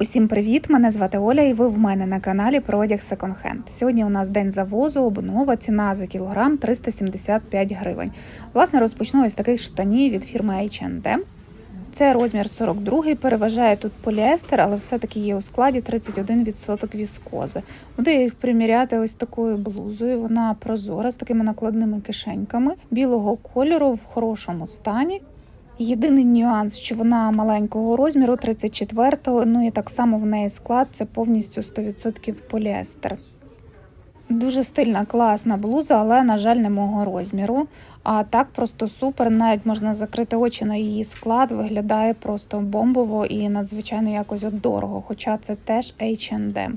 Усім привіт! Мене звати Оля, і ви в мене на каналі про одяг Hand. Сьогодні у нас день завозу, обнова, ціна за кілограм 375 гривень. Власне, розпочну ось таких штанів від фірми H&M. Це розмір 42, переважає тут поліестер, але все-таки є у складі 31% віскози. Буду їх приміряти ось такою блузою. Вона прозора з такими накладними кишеньками, білого кольору в хорошому стані. Єдиний нюанс, що вона маленького розміру, 34-го, ну і так само в неї склад це повністю 100% поліестер. Дуже стильна, класна блуза, але, на жаль, не мого розміру. А так просто супер. Навіть можна закрити очі на її склад, виглядає просто бомбово і надзвичайно якось от дорого, хоча це теж H&M.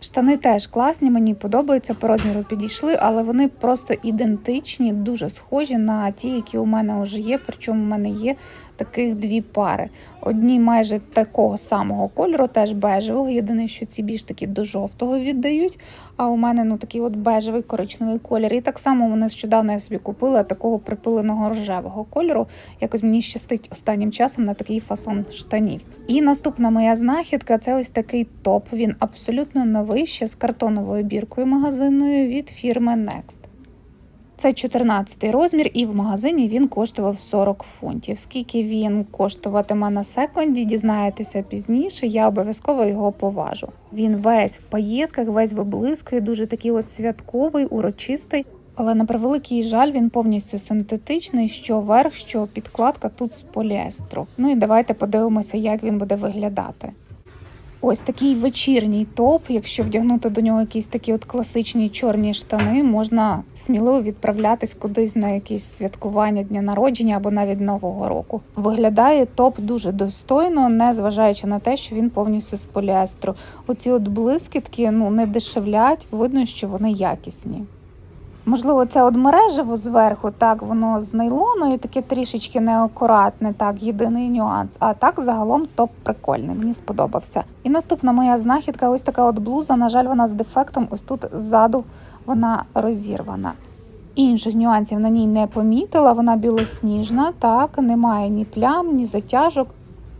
Штани теж класні, мені подобаються, по розміру підійшли, але вони просто ідентичні, дуже схожі на ті, які у мене вже є. Причому у мене є таких дві пари. Одні майже такого самого кольору, теж бежевого. Єдине, що ці більш такі до жовтого віддають. А у мене ну такий от бежевий коричневий колір. І так само нещодавно я собі купила такого припиленого рожевого кольору. Якось мені щастить останнім часом на такий фасон штанів. І наступна моя знахідка це ось такий топ. Він абсолютно новий, ще з картоновою біркою магазинною від фірми Next. Це 14 розмір, і в магазині він коштував 40 фунтів. Скільки він коштуватиме на секунді, дізнаєтеся пізніше. Я обов'язково його поважу. Він весь в паєтках, весь виблискує, дуже такий от святковий, урочистий. Але на превеликий жаль, він повністю синтетичний, що верх, що підкладка тут з поліестру. Ну і давайте подивимося, як він буде виглядати. Ось такий вечірній топ. Якщо вдягнути до нього якісь такі от класичні чорні штани, можна сміливо відправлятись кудись на якісь святкування дня народження або навіть нового року. Виглядає топ дуже достойно, не зважаючи на те, що він повністю з поліестру. Оці от блискітки ну не дешевлять, видно, що вони якісні. Можливо, це от мережево зверху, так воно з нейлону і таке трішечки неакуратне, так, єдиний нюанс. А так загалом топ прикольний, мені сподобався. І наступна моя знахідка ось така от блуза. На жаль, вона з дефектом. Ось тут ззаду вона розірвана. Інших нюансів на ній не помітила, вона білосніжна, так, немає ні плям, ні затяжок.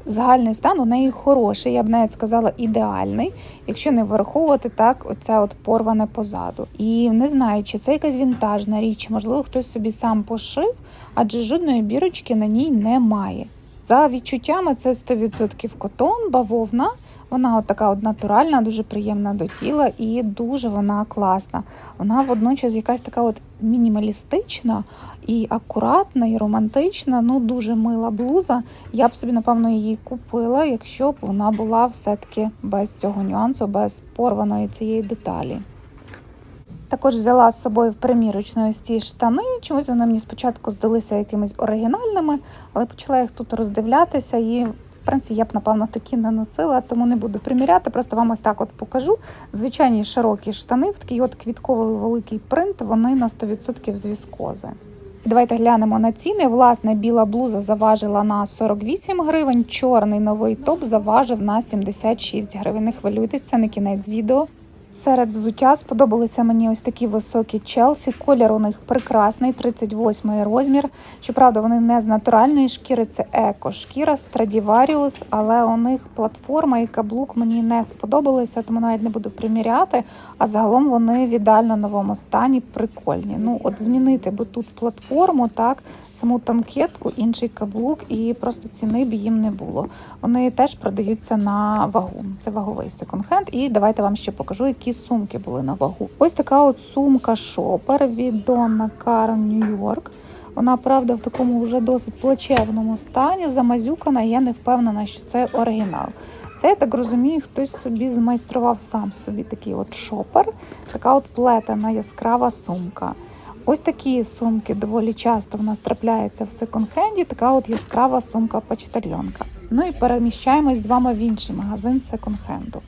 Загальний стан у неї хороший, я б навіть сказала ідеальний, якщо не враховувати так, оце от порване позаду. І не знаю, чи це якась вінтажна річ, можливо, хтось собі сам пошив, адже жодної бірочки на ній немає. За відчуттями, це 100% котон, бавовна. Вона от така от натуральна, дуже приємна до тіла і дуже вона класна. Вона водночас якась така от мінімалістична і акуратна, і романтична. Ну дуже мила блуза. Я б собі, напевно, її купила, якщо б вона була все-таки без цього нюансу, без порваної цієї деталі. Також взяла з собою в примірочну ось ці штани. Чомусь вони мені спочатку здалися якимись оригінальними, але почала їх тут роздивлятися і. Принципі, я б, напевно, такі не носила, тому не буду приміряти. Просто вам ось так от покажу. Звичайні широкі штани, в такий от квітковий великий принт, вони на 100% з віскози. Давайте глянемо на ціни. Власне, біла блуза заважила на 48 гривень, чорний новий топ заважив на 76 гривень. Не хвилюйтесь, це не кінець відео. Серед взуття сподобалися мені ось такі високі челсі. Колір у них прекрасний, 38 розмір. Щоправда, вони не з натуральної шкіри, це еко-шкіра Stradivarius, але у них платформа і каблук мені не сподобалися, тому навіть не буду приміряти. А загалом вони в ідеально новому стані прикольні. Ну, от змінити би тут платформу, так, саму танкетку, інший каблук, і просто ціни б їм не було. Вони теж продаються на вагу. Це ваговий секонд-хенд. І давайте вам ще покажу, які сумки були на вагу. Ось така от сумка шопер від Donna Karan York. Вона, правда, в такому вже досить плачевному стані, замазюкана, я не впевнена, що це оригінал. Це, я так розумію, хтось собі змайстрував сам собі такий от шопер, така от плетена яскрава сумка. Ось такі сумки доволі часто в нас трапляються в секонд-хенді, така от яскрава сумка почтальонка. Ну і переміщаємось з вами в інший магазин секонд-хенду.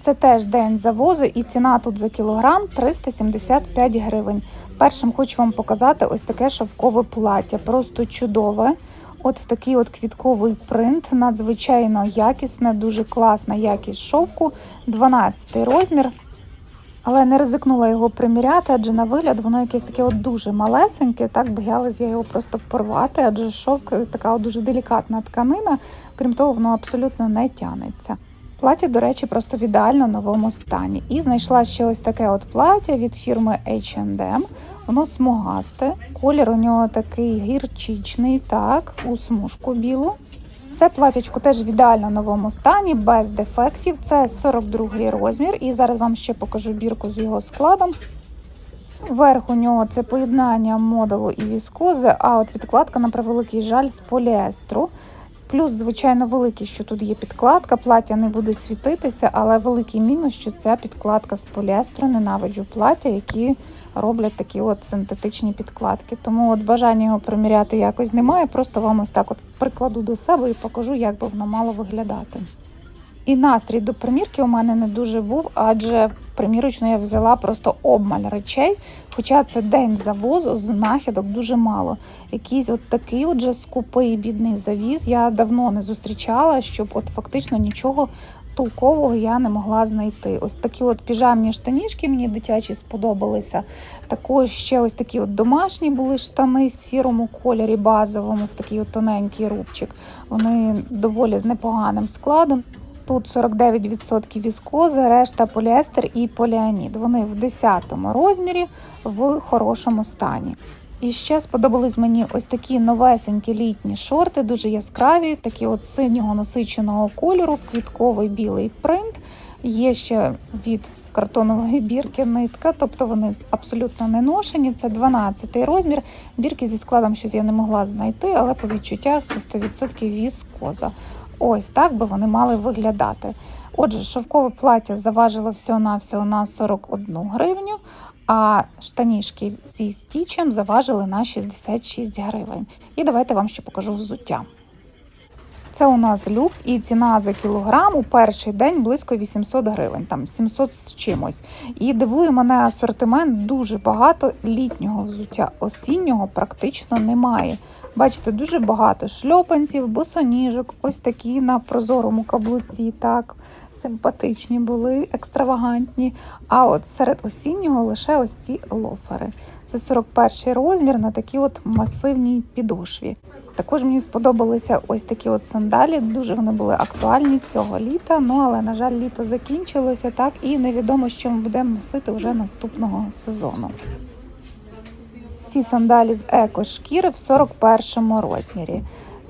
Це теж день завозу, і ціна тут за кілограм 375 гривень. Першим хочу вам показати ось таке шовкове плаття, просто чудове. От в такий от квітковий принт, надзвичайно якісне, дуже класна якість шовку, 12 розмір. Але не ризикнула його приміряти, адже на вигляд воно якесь таке от дуже малесеньке. Так боялась я його просто порвати, адже шовк така от дуже делікатна тканина. Крім того, воно абсолютно не тянеться. Плаття, до речі, просто в ідеально новому стані. І знайшла ще ось таке от плаття від фірми H&M. Воно смугасте. Колір у нього такий гірчичний, так, у смужку білу. Це платячко теж в ідеально новому стані, без дефектів. Це 42 розмір. І зараз вам ще покажу бірку з його складом. Верх нього це поєднання модулу і віскози, а от підкладка, на превеликий жаль, з поліестру. Плюс, звичайно, великий, що тут є підкладка, плаття не буде світитися, але великий мінус, що ця підкладка з поліестру. Ненавиджу плаття, які роблять такі от синтетичні підкладки. Тому от бажання його приміряти якось немає. Просто вам ось так от прикладу до себе і покажу, як би воно мало виглядати. І настрій до примірки у мене не дуже був, адже в примірочну я взяла просто обмаль речей. Хоча це день завозу, знахідок дуже мало. Якийсь от такий от же скупий бідний завіз. Я давно не зустрічала, щоб от фактично нічого толкового я не могла знайти. Ось такі от піжамні штанішки мені дитячі сподобалися. Також ще ось такі от домашні були штани в сірому кольорі, базовому, в такий от тоненький рубчик. Вони доволі з непоганим складом. Тут 49% віскози, решта поліестер і поліамід. Вони в 10 розмірі в хорошому стані. І ще сподобались мені ось такі новесенькі літні шорти, дуже яскраві, такі от синього насиченого кольору, в квітковий білий принт. Є ще від картонової бірки нитка, тобто вони абсолютно не ношені. Це 12 розмір. Бірки зі складом щось я не могла знайти, але по відчуттях це 100% віскоза. Ось так би вони мали виглядати. Отже, шовкове плаття заважило всього-навсього на 41 гривню, а штанішки зі стічем заважили на 66 гривень. І давайте вам ще покажу взуття. Це у нас люкс і ціна за кілограм у перший день близько 800 гривень, там 700 з чимось. І дивує мене асортимент дуже багато літнього взуття, осіннього практично немає. Бачите, дуже багато шльопанців, босоніжок, ось такі на прозорому каблуці, так, симпатичні були, екстравагантні. А от серед осіннього лише ось ці лофери. Це 41 розмір на такій от масивній підошві. Також мені сподобалися ось такі от сандалі. Дуже вони були актуальні цього літа. Ну але на жаль, літо закінчилося так, і невідомо, що ми будемо носити вже наступного сезону. Ці сандалі з еко-шкіри в 41-му розмірі.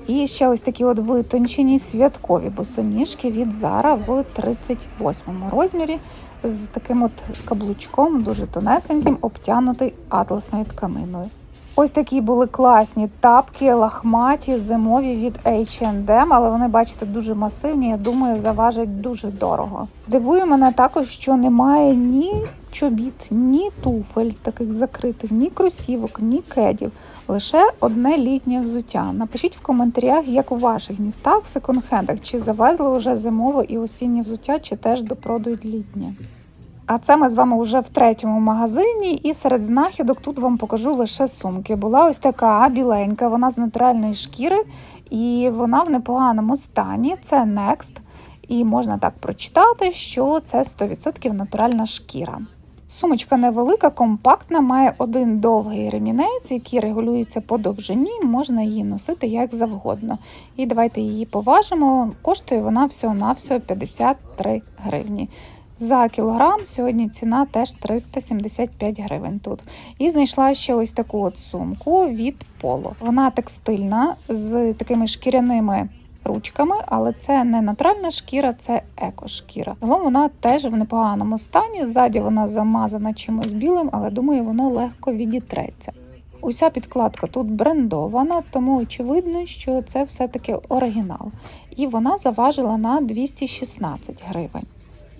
І ще ось такі от витончені святкові босоніжки від Зара в 38 розмірі з таким от каблучком, дуже тонесеньким, обтянутий атласною тканиною. Ось такі були класні тапки, лахматі, зимові від H&M, але вони, бачите, дуже масивні. Я думаю, заважать дуже дорого. Дивує мене також, що немає ні чобіт, ні туфель таких закритих, ні кросівок, ні кедів. Лише одне літнє взуття. Напишіть в коментарях, як у ваших містах в секонд-хендах, чи завезли вже зимове і осіннє взуття, чи теж допродають літнє. А це ми з вами вже в третьому магазині, і серед знахідок тут вам покажу лише сумки. Була ось така біленька, вона з натуральної шкіри, і вона в непоганому стані. Це Next. І можна так прочитати, що це 100% натуральна шкіра. Сумочка невелика, компактна, має один довгий ремінець, який регулюється по довжині, можна її носити як завгодно. І давайте її поважимо. Коштує вона всього-навсього 53 гривні. За кілограм сьогодні ціна теж 375 гривень тут. І знайшла ще ось таку от сумку від Polo. Вона текстильна з такими шкіряними ручками, але це не натуральна шкіра, це екошкіра. Загалом вона теж в непоганому стані. Ззаді вона замазана чимось білим, але думаю, воно легко відітреться. Уся підкладка тут брендована, тому очевидно, що це все-таки оригінал. І вона заважила на 216 гривень.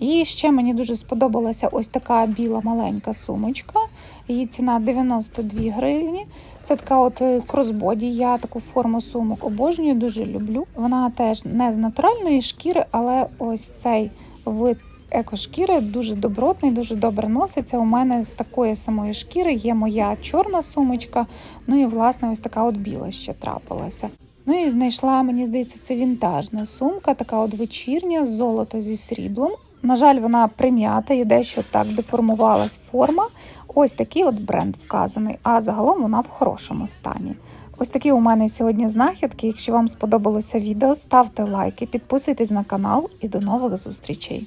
І ще мені дуже сподобалася ось така біла маленька сумочка. Її ціна 92 гривні. Це така от е, кросбоді. Я таку форму сумок обожнюю, дуже люблю. Вона теж не з натуральної шкіри, але ось цей вид екошкіри дуже добротний, дуже добре носиться. У мене з такої самої шкіри є моя чорна сумочка. Ну і власне ось така от біла ще трапилася. Ну і знайшла, мені здається, це вінтажна сумка, така от вечірня, золото зі сріблом. На жаль, вона прим'ята і дещо так деформувалась форма. Ось такий от бренд вказаний, а загалом вона в хорошому стані. Ось такі у мене сьогодні знахідки. Якщо вам сподобалося відео, ставте лайки, підписуйтесь на канал і до нових зустрічей.